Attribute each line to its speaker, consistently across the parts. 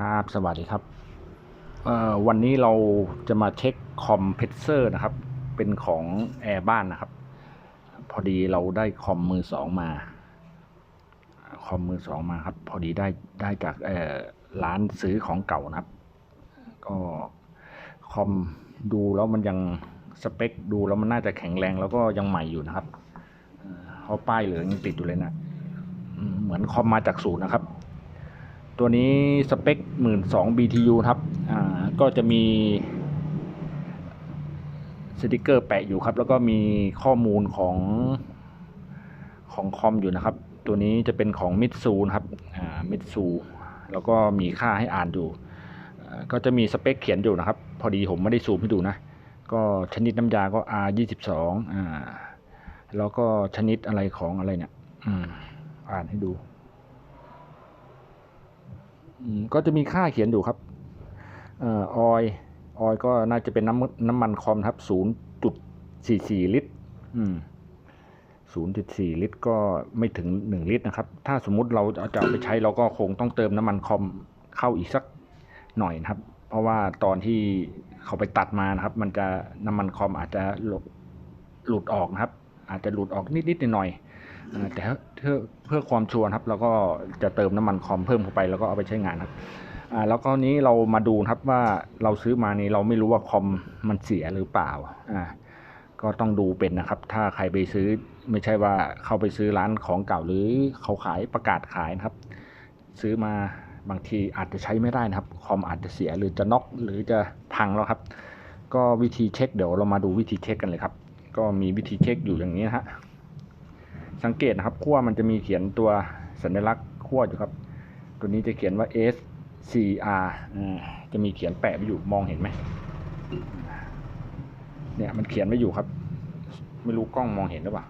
Speaker 1: ครับ สวัสดีครับ วันนี้เราจะมาเช็คคอมเพรสเซอร์นะครับ เป็นของแอร์บ้านนะครับ พอดีเราได้คอมมือสองมา คอมมือสองมาครับ พอดีได้ได้จากร้านซื้อของเก่านะครับ ก็คอมดูแล้วมันยังสเปคดูแล้วมันน่าจะแข็งแรงแล้วก็ยังใหม่อยู่นะครับเอ่อเพราป้ายเหลืองยังติดอยู่เลยนะ เหมือนคอมมาจากศูนย์นะครับ ตัวนี้สเปคหมื่นสอง BTU ครับ อ่า ก็จะมีสติกเกอร์แปะอยู่ครับ แล้วก็มีข้อมูลของของคอมอยู่นะครับ ตัวนี้จะเป็นของมิตซูนะครับ อ่า มิตซู แล้วก็มีค่าให้อ่านอยู่ ก็จะมีสเปคเขียนอยู่นะครับ พอดีผมไม่ได้ซูมให้ดูนะ ก็ชนิดน้ำยาก็ R ยี่สิบสองอ่า แล้วก็ชนิดอะไรของอะไรเนี่ย อืม อ่านให้ดู ก็จะมีค่าเขียนอยู่ครับออยออยก็น่าจะเป็นน้ำน้ำมันคอมครับ0.44ลิตรอืม0.4ลิตร ก็ไม่ถึง1ลิตรนะครับ ถ้าสมมุติเราจะเอาไปใช้เราก็คงต้องเติมน้ำมันคอมเข้าอีกสักหน่อยนะครับ เพราะว่าตอนที่เขาไปตัดมานะครับ มันจะน้ำมันคอมอาจจะหลุดออกนะครับ อาจจะหลุดออกนิดๆหน่อยๆแต่ พื่อเพื่อความชัวร์นะครับเราก็จะเติมน้ำมันคอมเพิ่มเข้าไปแล้วก็เอาไปใช้งานครับอ่าแล้วก็นี้เรามาดูครับว่าเราซื้อมานี้เราไม่รู้ว่าคอมมันเสียหรือเปล่าอ่าก็ต้องดูเป็นนะครับ ถ้าใครไปซื้อไม่ใช่ว่าเข้าไปซื้อร้านของเก่าหรือเขาขายประกาศขายนะครับ ซื้อมาบางทีอาจจะใช้ไม่ได้นะครับ คอมอาจจะเสียหรือจะน็อกหรือจะพังแล้วครับ ก็วิธีเช็คเดี๋ยวเรามาดูวิธีเช็คกันเลยครับ ก็มีวิธีเช็คอยู่อย่างนี้นะฮะ สังเกตนะครับขั้วมันจะมีเขียนตัวสัญลักษณ์ขั้วอยู่ครับ ตัวนี้จะเขียนว่า S C R จะมีเขียนแปะไว้อยู่มองเห็นไหมเนี่ยมันเขียนไว้อยู่ครับ ไม่รู้กล้องมองเห็นหรือเปล่า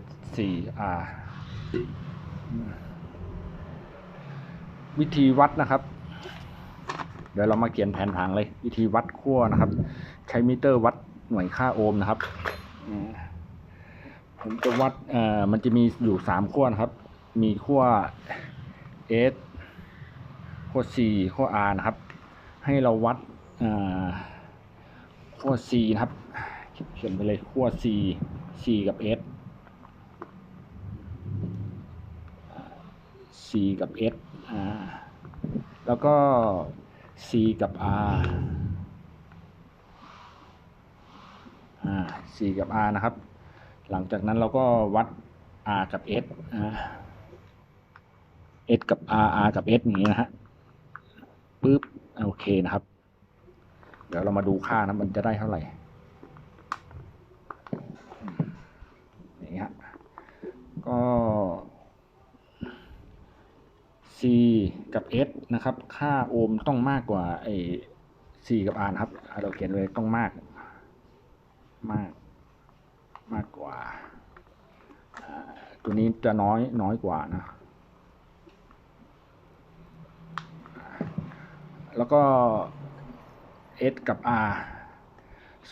Speaker 1: S C R วิธีวัดนะครับ เดี๋ยวเรามาเขียนแผนผังเลย วิธีวัดขั้วนะครับ ใช้มิเตอร์วัดหน่วยค่าโอห์มนะครับ ผมจะวัดเอ่อมันจะมีอยู่สามขั้วนะครับ มีขั้ว S ขั้ว C ขั้ว R นะครับ ให้เราวัดเอ่อขั้ว C นะครับ เขียนไปเลยขั้ว C C กับ S C กับ S อ่าแล้วก็ C กับ R อ่า C กับ R นะครับ หลังจากนั้นเราก็วัด R กับ S S กับ R R กับ S อย่างนี้นะฮะปึ๊บโอเคนะครับ เดี๋ยวเรามาดูค่านะมันจะได้เท่าไหร่อย่างนี้ฮะก็ C กับ S นะครับ ค่าโอห์มต้องมากกว่าไอ้ C กับ R นะครับเราเขียนเลยต้องมากมาก มากกว่า ตัวนี้จะน้อยน้อยกว่านะ แล้วก็ S กับ R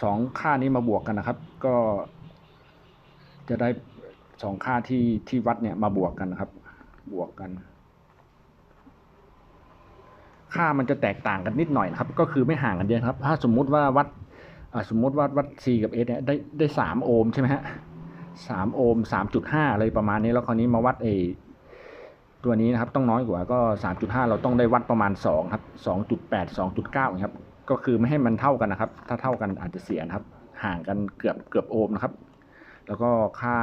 Speaker 1: สองค่านี้มาบวกกันนะครับ ก็จะได้สองค่าที่ที่วัดเนี่ยมาบวกกันนะครับ บวกกัน ค่ามันจะแตกต่างกันนิดหน่อยนะครับ ก็คือไม่ห่างกันเยอะครับ ถ้าสมมุติว่าวัด สมมติว่าวัด C กับ S เนี่ยได้ได้สามโอห์มใช่ไหมฮะสามโอห์มสามจุดห้าอะไรประมาณนี้แล้วคราวนี้มาวัดเอตัวนี้นะครับต้องน้อยกว่าก็สามจุดห้าเราต้องได้วัดประมาณสองครับสองจุดแปดสองจุดเก้าครับก็คือไม่ให้มันเท่ากันนะครับ ถ้าเท่ากันอาจจะเสียนะครับ ห่างกันเกือบเกือบโอห์มนะครับ แล้วก็ค่า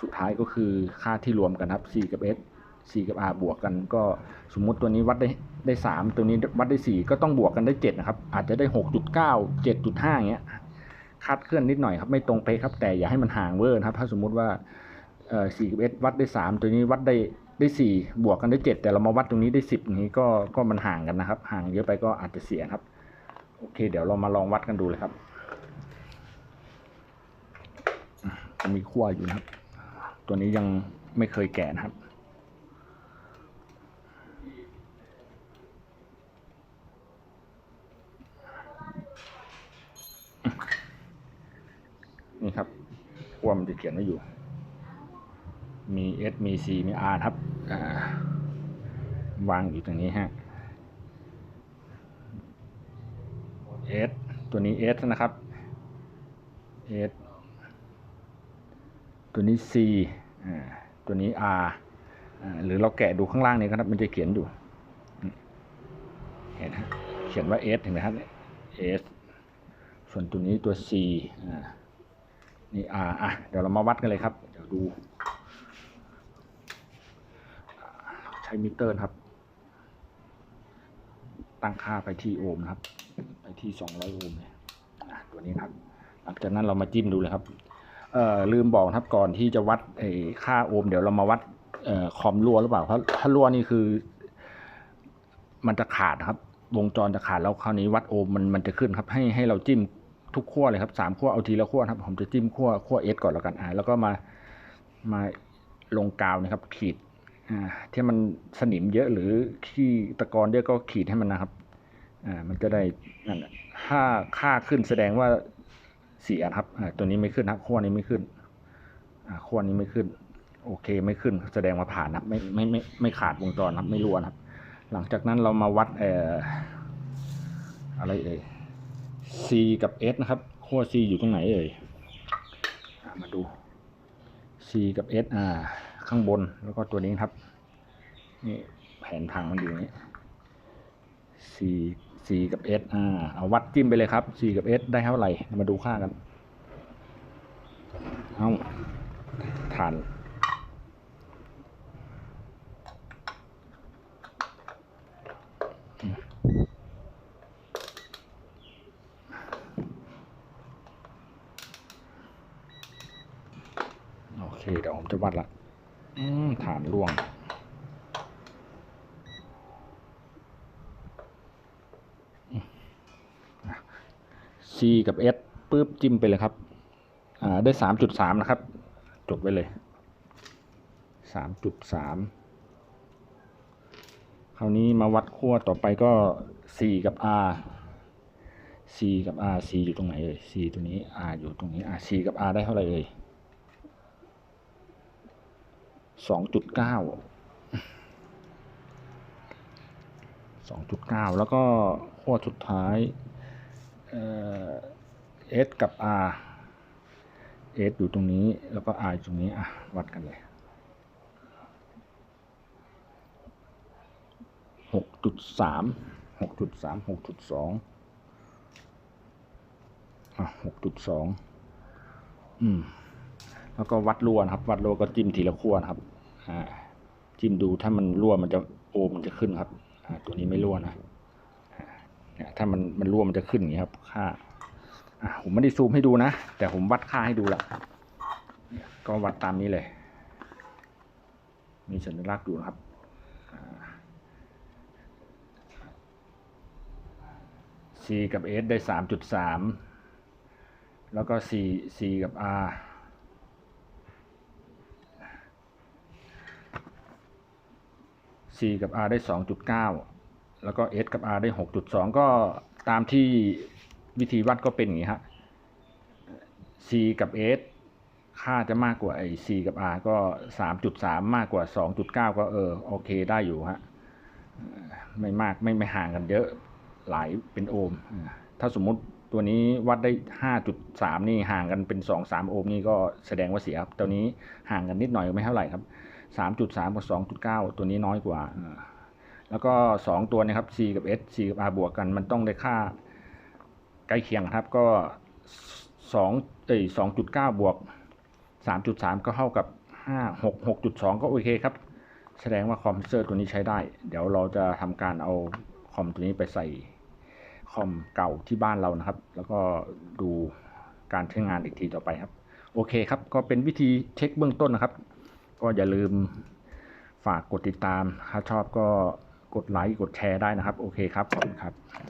Speaker 1: สุดท้ายก็คือค่าที่รวมกันครับ C กับ S C กับ R บวกกันก็สมมุติตัวนี้วัดได้ได้สามตัวนี้วัดได้สี่ก็ต้องบวกกันได้เจ็ดนะครับ อาจจะได้หกจุดเก้าเจ็ดจุดห้าอย่างเงี้ยคาดเคลื่อนนิดหน่อยครับไม่ตรงเป๊ะครับแต่อย่าให้มันห่างเวอร์นะครับ ถ้าสมมุติว่าเอ่อ C กับ S วัดได้สามตัวนี้วัดได้ได้สี่บวกกันได้เจ็ดแต่เรามาวัดตรงนี้ได้สิบอย่างนี้ก็ก็มันห่างกันนะครับ ห่างเยอะไปก็อาจจะเสียครับโอเค เดี๋ยวเรามาลองวัดกันดูเลยครับมีขั้วอยู่นะครับ ตัวนี้ยังไม่เคยแกะนะครับ วมันจะเขียนไว้อยู่ มี S มี C มี R ครับวางอยู่ตรงนี้ฮะ S ตัวนี้ S นะครับ S ตัวนี้ C ตัวนี้ R หรือเราแกะดูข้างล่างนี้ครับ มันจะเขียนอยู่ เห็นฮะเขียนว่า S เห็นไหมครับ S ส่วนตัวนี้ตัว C อ่า นี่ R อะเดี๋ยวเรามาวัดกันเลยครับ เดี๋ยวดู ใช้มิเตอร์ครับ ตั้งค่าไปที่โอห์มนะครับ ไปที่200โอห์มเลยอะตัวนี้ครับ หลังจากนั้นเรามาจิ้มดูเลยครับ เอ่อลืมบอกครับก่อนที่จะวัดไอ้ค่าโอห์มเดี๋ยวเรามาวัดเอ่อคอมรั่วหรือเปล่าเพราะถ้ารั่วนี่คือ มันจะขาดครับ วงจรจะขาดแล้วคราวนี้วัดโอห์มมันมันจะขึ้นครับ ให้ให้เราจิ้ม ทุกขั้วเลยครับสามขั้วเอาทีละขั้วนะครับ ผมจะจิ้มขั้วขั้วเอสก่อนแล้วกันอ่าแล้วก็มามาลงกาวนะครับ ขีดอ่าที่มันสนิมเยอะหรือขี้ตะกอนเยอะก็ขีดให้มันนะครับอ่ามันจะได้นั่นถ้าค่าขึ้นแสดงว่าเสียครับอ่าตัวนี้ไม่ขึ้นนะขั้วนี้ไม่ขึ้นอ่าขั้วนี้ไม่ขึ้น โอเคไม่ขึ้น แสดงว่าผ่านนะไม่ไม่ไม่ไม่ขาดวงจรครับไม่รั่วนะครับ หลังจากนั้นเรามาวัดเอ่ออะไรเอ่ย C กับ S นะครับขั้ว C อยู่ตรงไหนเอ่ยมาดู C กับ S อ่า ข้างบนแล้วก็ตัวนี้ครับ นี่แผนพังมันอยู่นี้ C C กับ S อ่า เอาวัดจิ้มไปเลยครับ C กับ S ได้เท่าไหร่ มาดูค่ากัน เอาฐาน โอ เคเดี๋ยวผมจะวัดละ อืมฐานร่วง C กับ S ปุ๊บจิ้มไปเลยครับ อ่า ได้สามจุดสามนะครับ จดไว้เลยสามจุดสามคราวนี้มาวัดขั้วต่อไปก็ C กับ R C กับ R C อยู่ตรงไหนเอ่ย C ตัวนี้ R อยู่ตรงนี้อ่า C กับ R ได้เท่าไหร่เอ่ย สองจุดเก้าสองจุดเก้าแล้วก็ขั้วสุดท้ายเอ่อ S กับ R S อยู่ตรงนี้แล้วก็ R อยู่ตรงนี้อะวัดกันเลยหกจุดสามหกจุดสามหกจุดสองอะหกจุดสองอืม แล้วก็วัดรั่วนะครับ วัดรั่วก็จิ้มทีละขั้วนะครับอ่าจิ้มดูถ้ามันรั่วมันจะโอมมันจะขึ้นครับอ่าตัวนี้ไม่รั่วนะเนี่ยถ้ามันมันรั่วมันจะขึ้นอย่างนี้ครับ ค่าอ่าผมไม่ได้ซูมให้ดูนะ แต่ผมวัดค่าให้ดูละก็วัดตามนี้เลย มีสัญลักษณ์อยู่นะครับอ่า C กับ S ได้สามจุดสามแล้วก็ C C กับ R C กับ R ได้ 2.9 แล้วก็ S กับ R ได้ 6.2 ก็ตามที่วิธีวัดก็เป็นอย่างนี้ฮะ C กับ S ค่าจะมากกว่าไอ้ C กับ R ก็ 3.3 มากกว่า 2.9 ก็เออโอเคได้อยู่ฮะ ไม่มากไม่ไม่ห่างกันเยอะหลายเป็นโอห์ม ถ้าสมมุติตัวนี้วัดได้ 5.3 นี่ห่างกันเป็น 2-3 โอห์มนี่ก็แสดงว่าเสียครับ ตัวนี้ห่างกันนิดหน่อยไม่เท่าไหร่ครับ 3.3 กับ 2.9 ตัวนี้น้อยกว่า แล้วก็ 2 ตัวนะครับ C กับ S C กับ R บวกกัน มันต้องได้ค่าใกล้เคียงครับ ก็2เอ้ย2.9 บวก 3.3 ก็เท่ากับ 5 6 6.2 ก็โอเคครับ แสดงว่าคอมพิวเตอร์ตัวนี้ใช้ได้ เดี๋ยวเราจะทำการเอาคอมตัวนี้ไปใส่คอมเก่าที่บ้านเรานะครับ แล้วก็ดูการใช้งานอีกทีต่อไปครับ โอเคครับ ก็เป็นวิธีเช็คเบื้องต้นนะครับ ก็อย่าลืมฝากกดติดตาม ถ้าชอบก็กดไลค์กดแชร์ได้นะครับ โอเคครับ ขอบคุณครับ